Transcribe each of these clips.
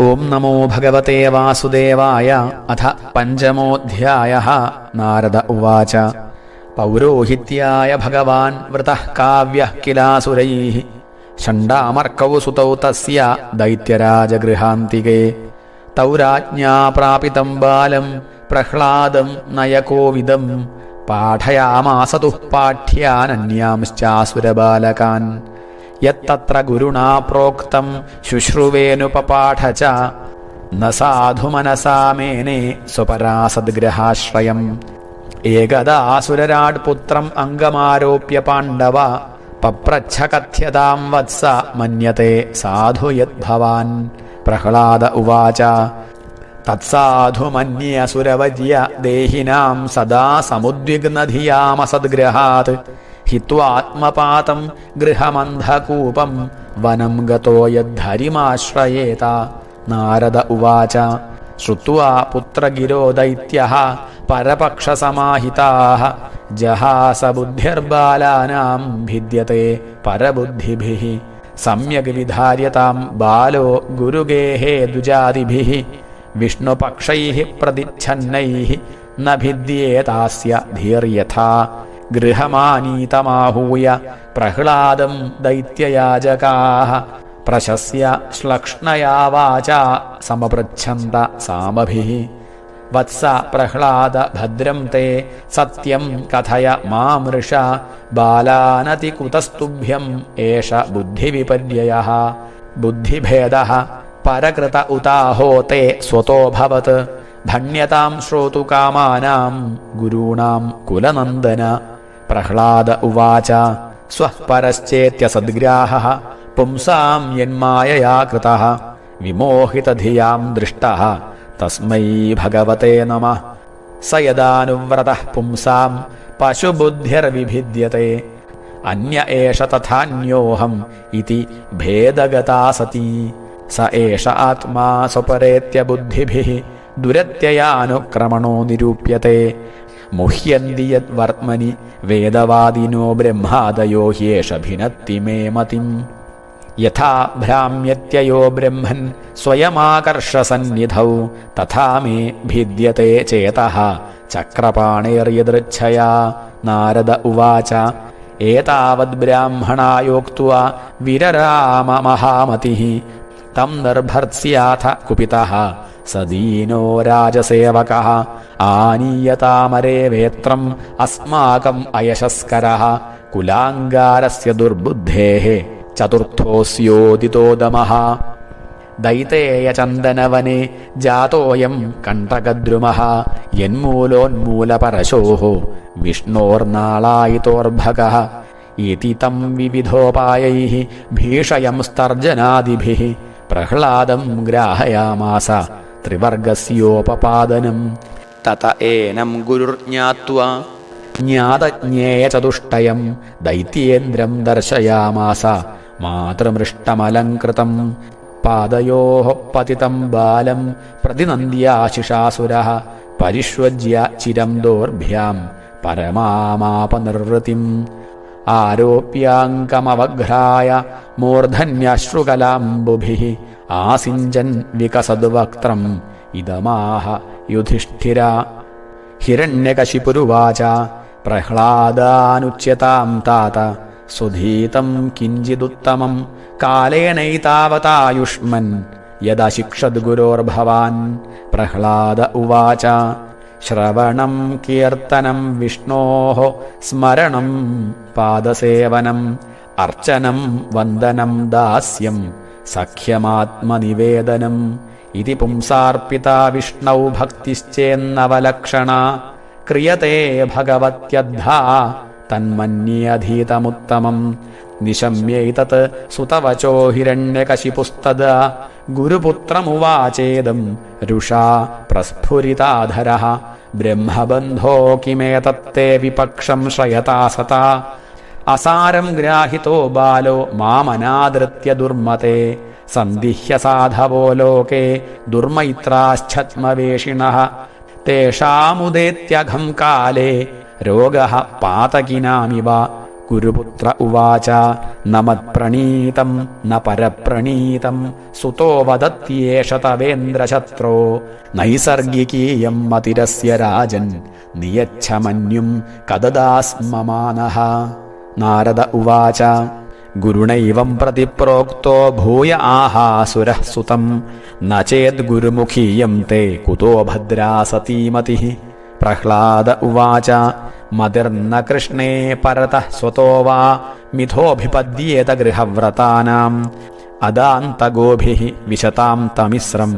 ഓം നമോ ഭഗവത്തെ വാസുദേവായ അഥ പഞ്ചമോധ്യായ നാരദ ഉവാച. പൗരോഹിത്യായ ഭഗവാൻ വൃതഃ കാവ്യ കിലാസുരൈ. ഷണ്ടാമർക്കൗ സുതൗ തസ്യ ദൈത്യരാജഗൃഹാന്തികേ. തൗ രാജ്ഞാ പ്രാപിതം ബാലം പ്രഹ്ലാദം നയകോവിദം. പാഠയാമാസതു പാഠ്യാനന്യാംശ്ചാസുരബാലകാൻ. യത്തത്ര ഗുരുണാ പ്രോക്തം ശുശ്രുവേനുപപാഠ ച ന സാധു മനസാ മേനെ സ്വപരാസദ്ഗ്രഹാശ്രയം. ഏകദാസുരരാട് പുത്രം അംഗമാരോപ്യ പാണ്ഡവ. പപ്രച്ഛ കഥ്യതാം വത്സ മന്യത്തെ സാധു യദ്ഭവാൻ. പ്രഹ്ലാദ ഉവാച. തത്സാധു മന്യസുരവര്യ ദേഹിനാം സദാ സമുദ്വിഗ്നധിയാമസദ്ഗ്രഹാത്. ഹിത്വാത്മപാതം ഗൃഹമന്ധകൂപം വനം ഗതോ യദ്ധരിമാശ്രയേത. നാരദ ഉവാച ശ്രുവാ പുത്രഗിരോ ദൈത്യ പരപക്ഷസമാഹിതാ ജഹാസ ബുദ്ധിർബാലാനാം ഭിദ്യത്തെ പരബുദ്ധിഭിः. സമ്യഗ് വിധാര്യതാം ബാലോ ഗുരുഗേഹേ ദുജാതിഭിः വിഷ്ണുപക്ഷൈ പ്രതിച്ഛന്നൈ ന ധീർയഥാ. गृहमानीतमाहूय प्रह्लादम् दैत्ययाजकाः प्रशस्य श्लक्ष्णया वाचा समपृच्छन्त सामभिः। वत्स प्रह्लाद भद्रम् ते सत्यम् कथय मामृष बालानतिकुतस्तुभ्यम् एष बुद्धिविपर्ययः। बुद्धिभेदः परकृत उताहो ते स्वतोऽभवत् धण्यताम् श्रोतुकामानाम् गुरूणाम् कुलनन्दन। प्रह्लाद उवाच। स्वः परश्चेत्यसद्ग्राहः पुंसाम् यन्मायया कृतः विमोहितधियाम् दृष्टः। तस्मै भगवते नमः। स यदानुव्रतः पुंसाम् पशुबुद्धिर्विभिद्यते। अन्य एष तथान्योऽहम् इति भेदगता सती। स एष आत्मा स्वपरेत्य बुद्धिभिः दुरत्ययानुक्रमणो निरूप्यते। मुह्यन्ति यद्वर्त्मनि वेदवादिनो ब्रह्मादयो ह्येष भिनत्ति मे मतिम्। यथा भ्राम्यत्ययो ब्रह्मन् स्वयमाकर्षसन्निधौ तथा मे भिद्यते चेतः। चक्रपाणेर्यदृच्छया नारद उवाच। एतावद्ब्राह्मणायोक्त्वा विररामहामतिः तम् निर्भर्त्स्याथ कुपितः। സദീനോ രാജസേവകः. ആനീയതാമരേ വേത്രം അസ്മാകം അയശസ്കരः. കുലാങ്കാരസ്യ ദുർബുദ്ധേः ചതുർത്ഥോസ്യോദിതോദമഃ. ദൈതേയചന്ദനവനെ ജാതോയം കണ്ഠകദ്രുമഃ. യന്മൂലോന്മൂലപരശോ വിഷ്ണോർനാളായിതോർഭക. ഇതി തം വിവിധോപായൈः ഭീഷയംസ്തർജനാദിഭിः പ്രഹ്ലാദം ഗ്രാഹയാമാസ. ത്രിവർഗസ്യോപപാദനം. തത ഏനം ഗുരുർജ്ഞാത്വാ ജ്ഞാതജ്ഞേയചതുഷ്ടയം ദൈത്യേന്ദ്രം ദർശയാമാസ. മാതൃമൃഷ്ടമലങ്കൃതം പാദയോ പതിതം ബാലം. പ്രതിനന്ദ്യാശിഷാസുര. പരിശ്വജ്യ ചിരം ദോർഭ്യാം. പരമാമാപനിർവൃതിം. ആരോപ്യാങ്കമവഘ്രായ മൂർധന്യശ്രുകലാംബുഭിः. आसिञ्जन् विकसद्वक्त्रम्। इदमाह युधिष्ठिरा। हिरण्यकशिपुरुवाच प्रह्लादानुच्यताम् तात। सुधीतम् किञ्चिदुत्तमम् कालेनैतावतायुष्मन् यदशिक्षद्गुरोर्भवान् प्रह्लाद उवाच श्रवणम् कीर्तनम् विष्णोः स्मरणम् पादसेवनम् अर्चनम् वन्दनम् दास्यम्। सख्यमात्मनिवेदनम् इति पुंसार्पिता विष्णौ भक्तिश्चेन्नवलक्षणा। क्रियते भगवत्यद्धा। तन्मन्येऽधीतमुत्तमम् निशम्यैतत् सुतवचो हिरण्यकशिपुस्तद। गुरुपुत्रमुवाचेदम् रुषा प्रस्फुरिताधरः। ब्रह्मबन्धो किमेतत्ते विपक्षम् श्रयता सता सारम् ग्राहितो बालो मामनादृत्य दुर्मते सन्दिह्य साधवो लोके दुर्मैत्राच्छद्मवेषिणः तेषामुदेत्यघम् काले रोगः पातकिनामिव गुरुपुत्र उवाच न मत्प्रणीतम् न परप्रणीतम् सुतो वदत्येष तवेन्द्रशत्रो नैसर्गिकीयम् मतिरस्य राजन् नियच्छमन्युम् कददास्ममानः नारद उवाच। गुरुणैवम् प्रति प्रोक्तो भूय आहासुरः सुतम्। न चेद्गुरुमुखीयम् ते कुतो भद्रा सतीमतिः। प्रह्लाद उवाच। मतिर्न कृष्णे परतः स्वतो वा। मिथोऽभिपद्येत गृहव्रतानाम् अदान्तगोभिः विशतां तमिस्रम्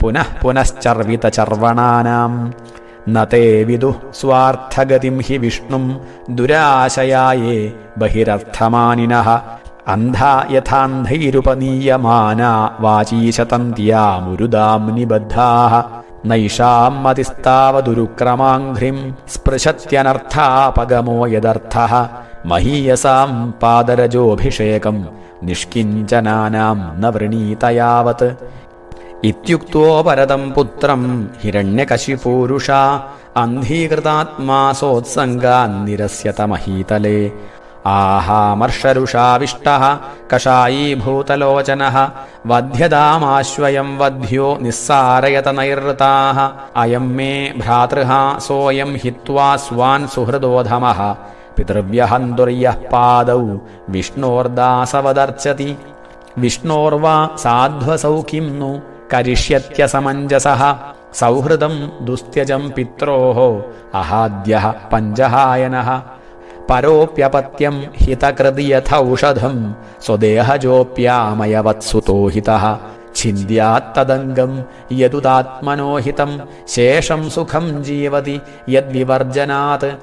पुनः पुनश्चर्वितचर्वणानाम्। ന വിദു സ്വാർത്ഥഗതിം ഹി വിഷ്ണും ദുരാശയായേ ബഹിരർത്ഥമാനിന. അന്ധാ യഥാന്ധൈരുപനീയമാനാ വാചീശതന്ത്യാ നിബദ്ധാ. നിബദ്ധാः നൈഷാം മതിസ്താവദുരുക്രമാഘ്രിം സ്പൃശത്യനർത്ഥാപഗമോ യദർത്ഥ. മഹീയസാം പാദരജോഭിഷേകം നിഷ്കിഞ്ചനാനാം ന വൃണീതയാവത് इत्युक्तो इत्युक्तोऽपरतम् पुत्रम् हिरण्यकशिपूरुषा अन्धीकृतात्मा सोत्सङ्गान्निरस्य तमहीतले आहामर्षरुषाविष्टः कषायीभूतलोचनः वध्यदामाश्वयम् वध्यो निःसारयतनैरृताः अयम् मे भ्रातृहा सोऽयम् हित्वा स्वान् सुहृदोधमः। पितृव्यहन्तुर्यः पादौ विष्णोर्दासवदर्चति। विष्णोर्वा साध्वसौ किम् नु? കരിഷ്യത്യസമഞ്ജസഃ. സൗഹൃദം ദുസ്ത്യജം പിത്രോः. അഹാദ്യः പഞ്ചഹായനः. പരോപ്യപത്യം ഹിതകൃതി യഥൗഷധം. സ്വദേഹജോപ്യാമയവത്സുതോ ഹിതഃ. ഛിന്ദ്യാത്തദംഗം യതുതാത്മനോ ഹിതം. ശേഷം സുഖം ജീവതി യദ്വിവർജനാത്.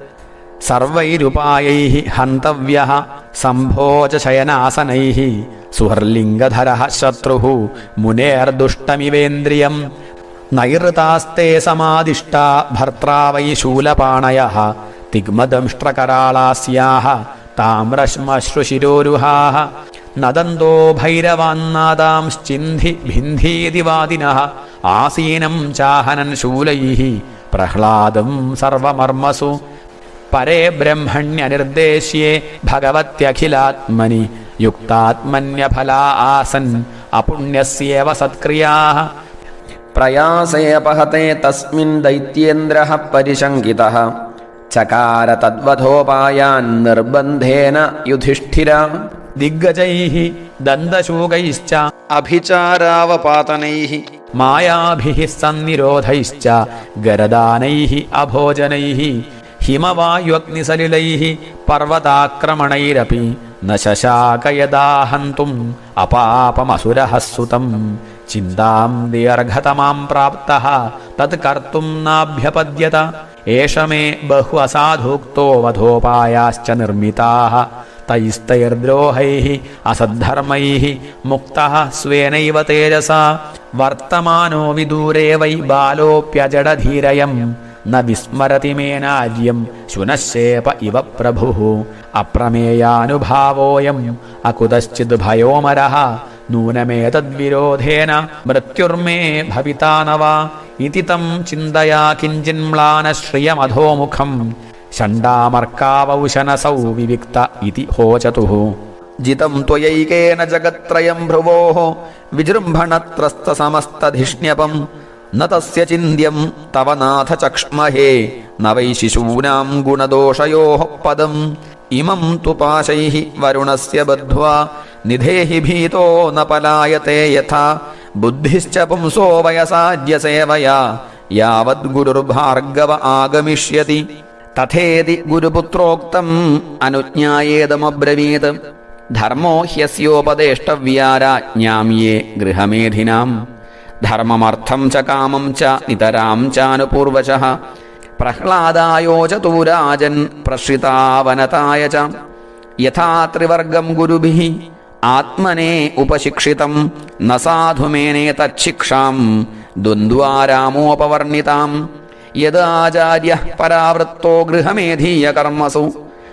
സർവൈരുപായൈ ഹന്തവ്യ. സംഭോജശയനാസനൈः. സുഹർലിംഗധരः ശത്രുः മുനേർദുഷ്ടമിവേന്ദ്രിയം. നൈർതാസ്തേ സമാദിഷ്ടാ ഭർത്രാവൈ ശൂലപാണയ തിഗ്മദംഷ്ട്രകരാളാസ്യാഹ താമ്രശ്മശ്രുശിരോരുഹാ നദന്തോ ഭൈരവാന്നാദാംശ്ചിന്ധി ഭിന്ധീതി വാദിനः ആസീനം ചാഹനൻ ശൂലൈ പ്രഹ്ലാദം സർവമർമ്മസു. പരേ ബ്രഹ്മണ്യനിർദ്ദേശ്യേ ഭഗവത്യഖിലാത്മനി युक्तात्मन्यफला आसन्। अपुण्यस्येव सत्क्रियाः। प्रयासे अपहते तस्मिन् दैत्येन्द्रः परिशङ्कितः। चकार तद्वधोपायान् निर्बन्धेन युधिष्ठिर। दिग्गजैः दन्दशूगैश्च अभिचारावपातनैः। मायाभिः सन्निरोधैश्च। गरदानैः अभोजनैः। हिमवायुग्निसलिलैः पर्वताक्रमणैरपि। न शशाक यदा हन्तुम् अपापमसुरः सुतम् चिन्तां दीर्घतमाम् प्राप्तः तत्कर्तुम् नाभ्यपद्यत एष मे बहु असाधूक्तो वधोपायाश्च निर्मिताः तैस्तैर्द्रोहैः असद्धर्मैः मुक्तः स्वेनैव तेजसा वर्तमानो विदूरे वै बालोऽप्यजडधीरयम् ന വിസ്മരതി മേനാര്യം ശുനശേപ ഇവ പ്രഭു. അപ്രമേയാനുഭാവോയം അകുതശ്ചിത് ഭയോമര. നൂനമേതദ്വിരോധേന മൃത്യുർമേ ഭവിതാനവ. ഇതി തം ചിന്തയാ കിഞ്ചിൻമ്ലാനശ്രിയമധോമുഖം ഷണ്ടാമർക്കാവൗശനസൗ വിവിക്ത ഇതി ഹോചതുഃ ജിതം ത്വയൈകേന ജഗത്രയം ഭ്രുവോः. വിജൃംഭണത്രസ്തസമസ്തധിഷ്ണ്യപം. ന തവ നാഥ ചക്ഷ്മഹേ ന വൈ ശിശൂനാം ഗുണദോഷയോः പദം. ഇമം തു പാശൈ വരുണസ്യ ബദ്ധ്വാ നിധേഹി ഭീതോ ന പലായത്തെ യഥാ ബുദ്ധിശ്ച പുംസോ വയസാദ്യ സേവയാ യാവത് ഗുരുർഭാർഗവ ആഗമിഷ്യതി. തഥേതി ഗുരുപുത്രോക്തം അനുജ്ഞായേതമബ്രവീത്. ധർമ്മോ ഹ്യസ്യോപദേഷ്ടവ്യാരാജ്ഞാമ്യേ ഗൃഹമേധിനാം. ധർമ്മമർത്ഥം ച കാമം ച നിതരാം ചാനുപൂർവശ. പ്രഹ്ലാദായോച തൂരാജൻ പ്രശ്രിതാവനതായ ച. യഥാ ത്രിവർഗം ഗുരുഭിः. ആത്മനെ ഉപശിക്ഷിതം. ന സാധുമേനേ തച്ഛിക്ഷാം. ദ്വന്ദ്വാരാമോപവർണിതാം യദാചാര്യ പരാവൃത്തോ ഗൃഹമേധീയ കർമ്മസു.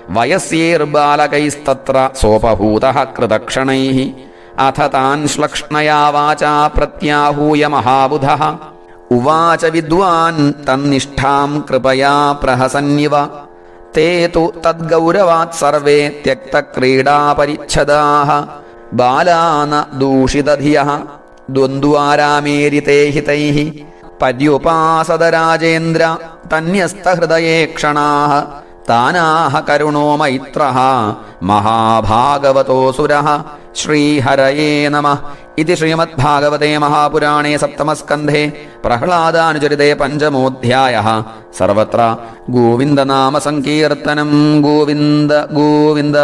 വയസ്യേർബാലകൈസ്തത്ര സോപഭൂത കൃതക്ഷണൈः. അഥ താൻ ശ്ലക്ഷ്ണയാ വാചാ പ്രത്യാഹൂയ മഹാബുധ. ഉവാച വിദ്വാൻ തന്നിഷ്ഠാം കൃപയാ പ്രഹസന്നിവ. തേ തു തദ്ഗൗരവാത് സർവേ ത്യക്തക്രീഡാപരിച്ഛദാഹ ബാലാന ദൂഷിതധിയ ദ്വന്ദ്വാരാമേരിതേഹിതൈ പര്യുപാസതരാജേന്ദ്ര തന്യസ്തഹൃദയേ ക്ഷണാഹ. താനാഹ കരുണോ മൈത്ര മഹാഭാഗവതോസുര ശ്രീഹരയേ നമ. ഇതി ശ്രീമദ്ഭാഗവതേ മഹാപുരാണേ സപ്തമസ്കന്ധേ പ്രഹ്ലാദാനുചരിതേ പഞ്ചമോധ്യായ. സർവത്ര ഗോവിന്ദനാമസങ്കീർത്തനം ഗോവിന്ദ ഗോവിന്ദ.